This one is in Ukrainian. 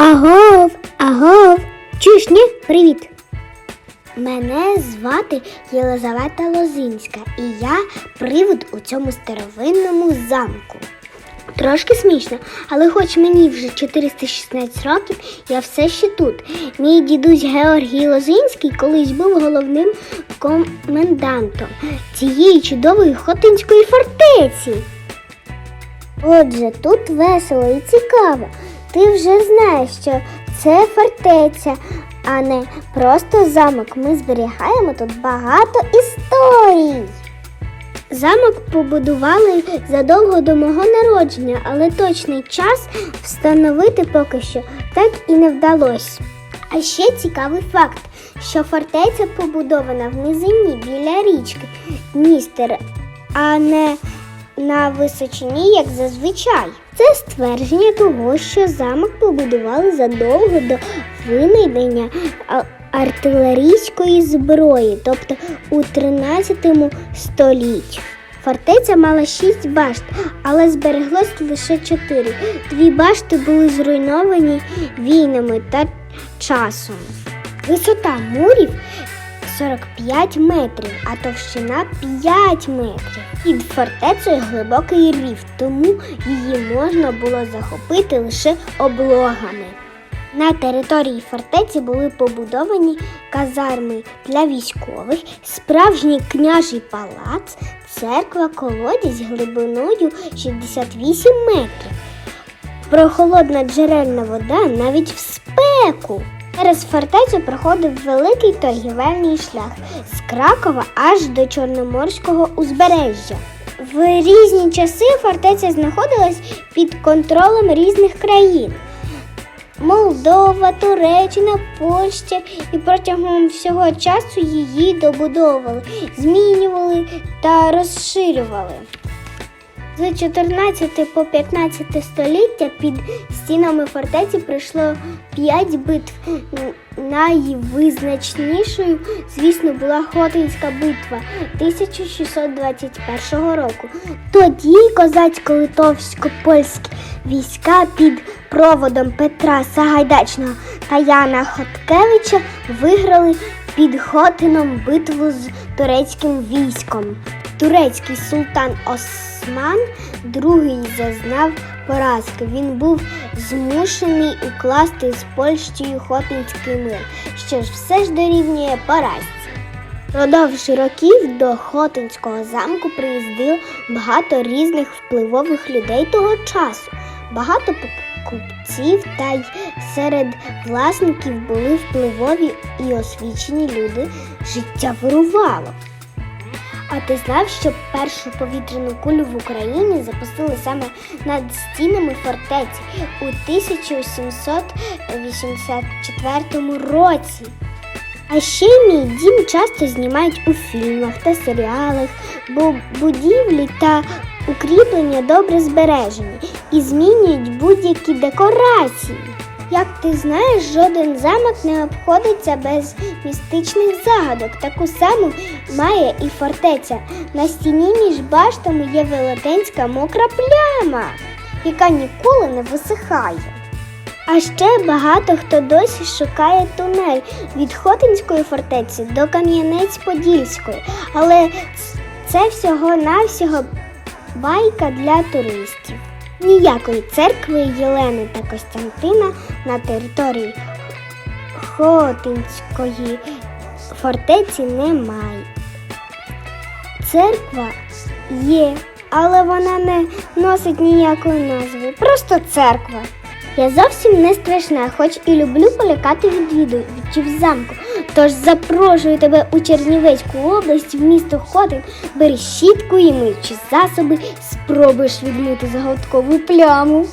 Агов, агов. Чуєш, ні? Привіт. Мене звати Єлизавета Лозинська, і я привид у цьому старовинному замку. Трошки смішно, але хоч мені вже 416 років, я все ще тут. Мій дідусь Георгій Лозинський колись був головним комендантом цієї чудової хотинської фортеці. Отже, тут весело і цікаво. Ти вже знаєш, що це фортеця, а не просто замок. Ми зберігаємо тут багато історій. Замок побудували задовго до мого народження, але точний час встановити поки що так і не вдалося. А ще цікавий факт, що фортеця побудована в низині біля річки Дністер, а не на височині, як зазвичай. Це ствердження того, що замок побудували задовго до винайдення артилерійської зброї, тобто у 13 столітті. Фортеця мала шість башт, але збереглось лише чотири. Дві башти були зруйновані війнами та часом. Висота мурів 45 метрів, а товщина 5 метрів. Під фортецею глибокий рів, тому її можна було захопити лише облогами. На території фортеці були побудовані казарми для військових, справжній княжий палац, церква, колодязь глибиною 68 метрів. Прохолодна джерельна вода навіть в спеку. Через фортецю проходив великий торгівельний шлях з Кракова аж до Чорноморського узбережжя. В різні часи фортеця знаходилась під контролем різних країн. Молдова, Туреччина, Польща і протягом всього часу її добудовували, змінювали та розширювали. З 14 по 15 століття під стінами фортеці пройшло 5 битв. Найвизначнішою, звісно, була Хотинська битва 1621 року. Тоді козацько-литовсько-польські війська під проводом Петра Сагайдачного та Яна Хоткевича виграли під Хотином битву з турецьким військом. Турецький султан Осман II зазнав поразки. Він був змушений укласти з Польщею Хотинський мир, що ж все ж дорівнює поразці. Продовж років до Хотинського замку приїздило багато різних впливових людей того часу. Багато купців та й серед власників були впливові і освічені люди. Життя вирувало. А ти знав, що першу повітряну кулю в Україні запустили саме над стінами фортеці у 1784 році? А ще мій дім часто знімають у фільмах та серіалах, бо будівлі та укріплення добре збережені і змінюють будь-які декорації. Як ти знаєш, жоден замок не обходиться без містичних загадок. Таку саму має і фортеця. На стіні між баштами є велетенська мокра пляма, яка ніколи не висихає. А ще багато хто досі шукає тунель від Хотинської фортеці до Кам'янець-Подільської, але це всього-навсього байка для туристів. Ніякої церкви Єлени та Костянтина на території Хотинської фортеці немає. Церква є, але вона не носить ніякої назви. Просто церква. Я зовсім не страшна, хоч і люблю полякати відвідувачів замку. Тож запрошую тебе у Чернівецьку область в місто Хотин, бери щітку і миючі засоби, спробуєш відмити загадкову пляму.